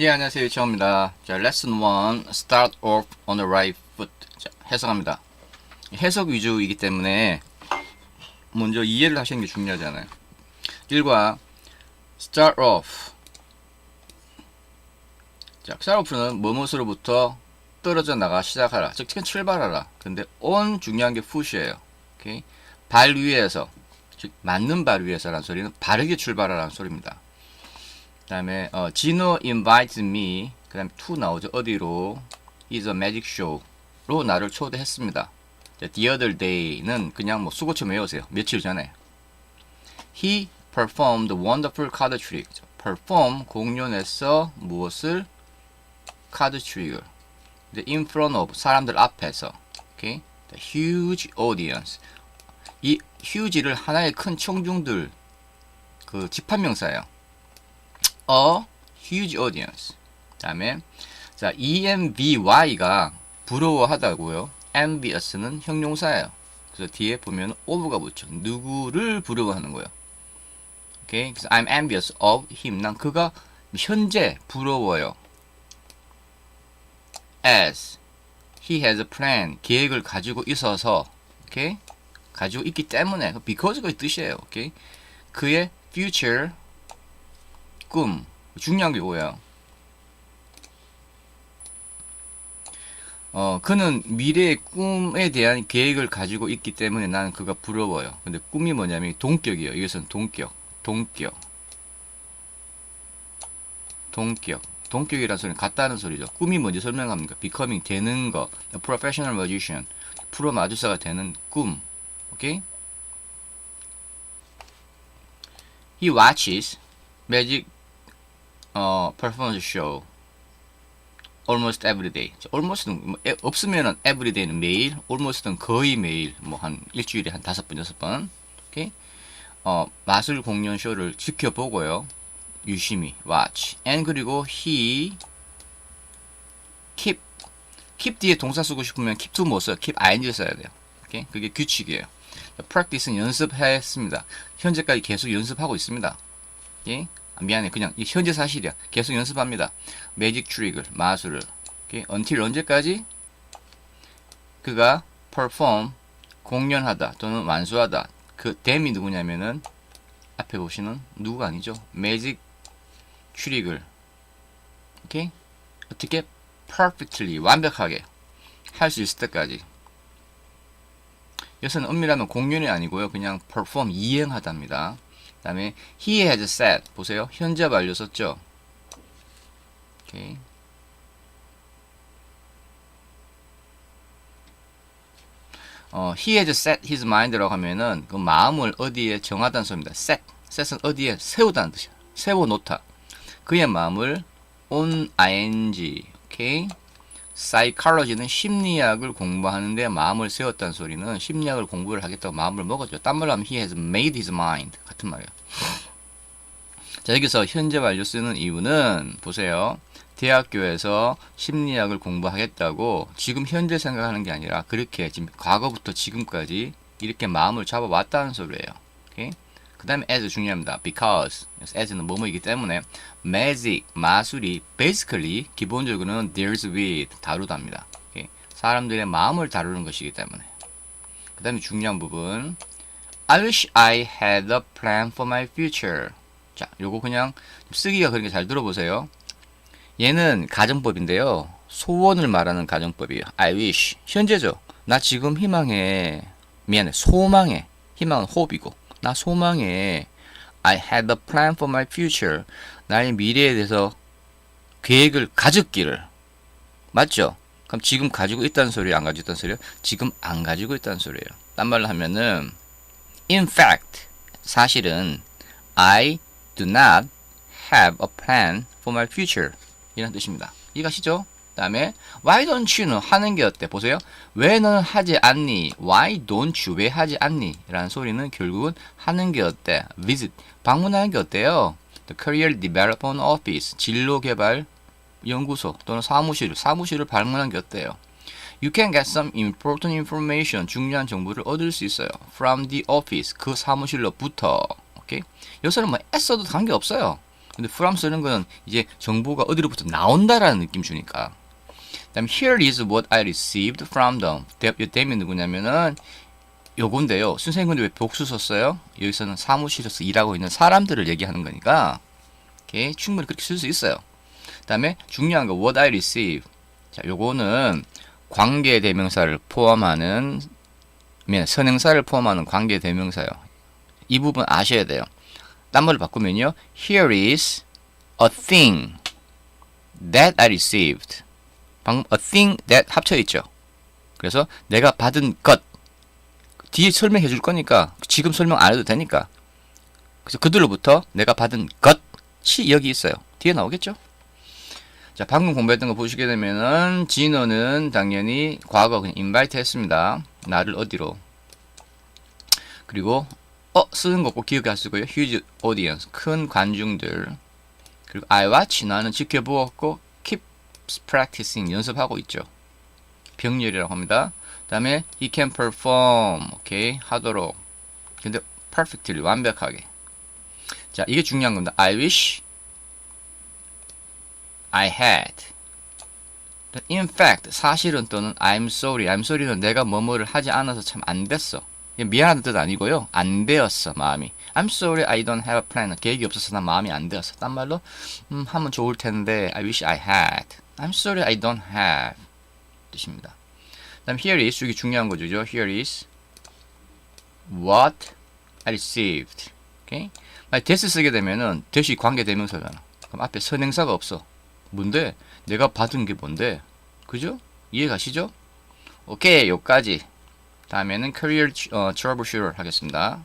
예, 안녕하세요. 유치원입니다. 자, 레슨 1, start off on the right foot. 자, 해석합니다. 해석 위주이기 때문에 먼저 이해를 하시는 게 중요하잖아요. 1과 start off. 자, start off는 뭐뭇으로부터 떨어져 나가 시작하라. 즉, 출발하라. 근데 on 중요한 게 foot이에요. 오케이? 발 위에서, 즉, 맞는 발 위에서라는 소리는 바르게 출발하라는 소리입니다. 그다음에 어, 진호 invites me 그다음에 to 나오죠 어디로 is a magic show로 나를 초대했습니다. 자, the other day는 그냥 뭐 수고처럼 외우세요. 며칠 전에 he performed wonderful card trick. perform 공연에서 무엇을 trick을 이제 in front of 사람들 앞에서 오케이 the huge audience 이 huge를 하나의 큰 청중들 그 집합명사예요. A huge audience. 다음에 자 EMVY가 부러워하다고요. envious는 형용사예요. 그래서 뒤에 보면 of가 붙죠. 누구를 부러워하는 거예요. 오케이. 그래서 I'm envious of him. 난 그가 현재 부러워요. as he has a plan. 계획을 가지고 있어서 오케이. 가지고 있기 때문에 because가 뜻이에요. 오케이. 그의 future 꿈 중요한 게 뭐야? 어 그는 미래의 꿈에 대한 계획을 가지고 있기 때문에 나는 그가 부러워요. 근데 꿈이 뭐냐면 동격이에요. 이것은 동격, 동격, 동격. 동격이라는 소리는 같다는 소리죠. 꿈이 뭔지 설명합니까? becoming 되는 거, professional magician, 프로 마주사가 되는 꿈. 오케이? He watches magic 어, performance show almost every day. almost는 뭐, 에, 없으면은 every day는 매일, almost는 거의 매일, 뭐 한 일주일에 한 다섯 번 여섯 번. 오케이. 어, 마술 공연 쇼를 지켜보고요. 유심히 watch. and 그리고 he keep keep 뒤에 동사 쓰고 싶으면 keep to 못 써요. keep ing 써야 돼요. 오케이. 그게 규칙이에요. practice는 연습했습니다. 현재까지 계속 연습하고 있습니다. 오케이. 아, 미안해. 그냥 이 현재 사실이야. 계속 연습합니다. 매직 트릭을 마술을. 오케이? until 언제까지? 그가 perform 공연하다 또는 완수하다. 그 댐이 누구냐면은 앞에 보시는 누구가 아니죠? 매직 트릭을. 오케이? 어떻게 perfectly 완벽하게 할 수 있을 때까지. 여기서는 은밀하면 공연이 아니고요. 그냥 perform 이행하답니다 그 다음에 he has said. 보세요. 현재 완료 썼죠? 오케이. 어, he has set his mind라고 하면은 그 마음을 어디에 정하다는 소리입니다. set. set은 어디에 세우다는 뜻이야. 세워 놓다. 그의 마음을 on ing. 오케이 psychology는 심리학을 공부하는데 마음을 세웠다는 소리는 심리학을 공부를 하겠다고 마음을 먹었죠. 딴 말로 하면 he has made his mind 같은 말이에요. 자 여기서 현재 완료 쓰는 이유는 보세요. 대학교에서 심리학을 공부하겠다고 지금 현재 생각하는 게 아니라 그렇게 지금 과거부터 지금까지 이렇게 마음을 잡아왔다는 소리예요. 오케이? 그 다음에 as 중요합니다. because. as는 뭐뭐이기 때문에 magic 마술이 basically 기본적으로는 deals with 다루답니다. 사람들의 마음을 다루는 것이기 때문에. 그 다음에 중요한 부분. I wish I had a plan for my future. 자 요거 그냥 쓰기가 그렇게 잘 들어보세요. 얘는 가정법인데요. 소원을 말하는 가정법이에요. I wish. 현재죠. 나 지금 희망해. 미안해. 소망해. 희망은 호흡이고 나 소망해. I had a plan for my future. 나의 미래에 대해서 계획을 가졌기를. 맞죠? 그럼 지금 가지고 있다는 소리예요? 안 가지고 있다는 소리예요? 지금 안 가지고 있다는 소리예요. 딴 말로 하면은 in fact 사실은 I do not have a plan for my future 이런 뜻입니다. 이해가시죠? 다음에 why don't you는 하는 게 어때? 보세요. 왜 너는 하지 않니? why don't you 왜 하지 않니? 라는 소리는 결국은 하는 게 어때? visit 방문하는 게 어때요? the career development office 진로 개발 연구소 또는 사무실 사무실을 방문한 게 어때요? You can get some important information 중요한 정보를 얻을 수 있어요. From the office 그 사무실로부터. 오케이? 여기서는 뭐 애써도 관계 없어요. 근데 from 쓰는 거는 이제 정보가 어디로부터 나온다라는 느낌 주니까. 그다음 here is what I received from them. 대- 이 대면 누구냐면은 요건데요. 선생님 근데 왜 복수 썼어요? 여기서는 사무실에서 일하고 있는 사람들을 얘기하는 거니까 오케이, 충분히 그렇게 쓸 수 있어요. 그 다음에 중요한 거 what I receive. 자, 요거는 관계 대명사를 포함하는 면 선행사를 포함하는 관계 대명사요. 이 부분 아셔야 돼요. 딴 말로 바꾸면요. Here is a thing that I received. 방금 a thing that 합쳐 있죠. 그래서 내가 받은 것 뒤에 설명해 줄 거니까 지금 설명 안 해도 되니까. 그래서 그들로부터 내가 받은 것이 여기 있어요. 뒤에 나오겠죠? 자, 방금 공부했던 거 보시게 되면은 진호는 당연히 과거 그냥 invite 했습니다. 나를 어디로? 그리고 어 쓰는 거 꼭 기억하시고요. huge audience 큰 관중들. 그리고 I watch 나는 지켜보았고 practicing 연습하고 있죠. 병렬이라고 합니다. 그다음에 he can perform 오케이 하도록. 근데 perfectly 완벽하게. 자 이게 중요한 겁니다. I wish I had. In fact, 사실은 또는 I'm sorry, I'm sorry는 내가 뭐뭐를 하지 않아서 참 안 됐어. 미안하다는 뜻 아니고요. 안 되었어, 마음이. I'm sorry, I don't have a plan. 계획이 없어서 난 마음이 안 되었어. 딴 말로, 음, 하면 좋을 텐데, I wish I had. I'm sorry, I don't have. 뜻입니다. 그 다음, here is, 이게 중요한 거죠. Here is what I received. 오케이? 만약 this 쓰게 되면은, that이 관계 대명사잖아. 그럼 앞에 선행사가 없어. 뭔데? 내가 받은 게 뭔데? 그죠? 이해 가시죠? 오케이, 요까지. 다음에는 career 어, troubleshooter 하겠습니다.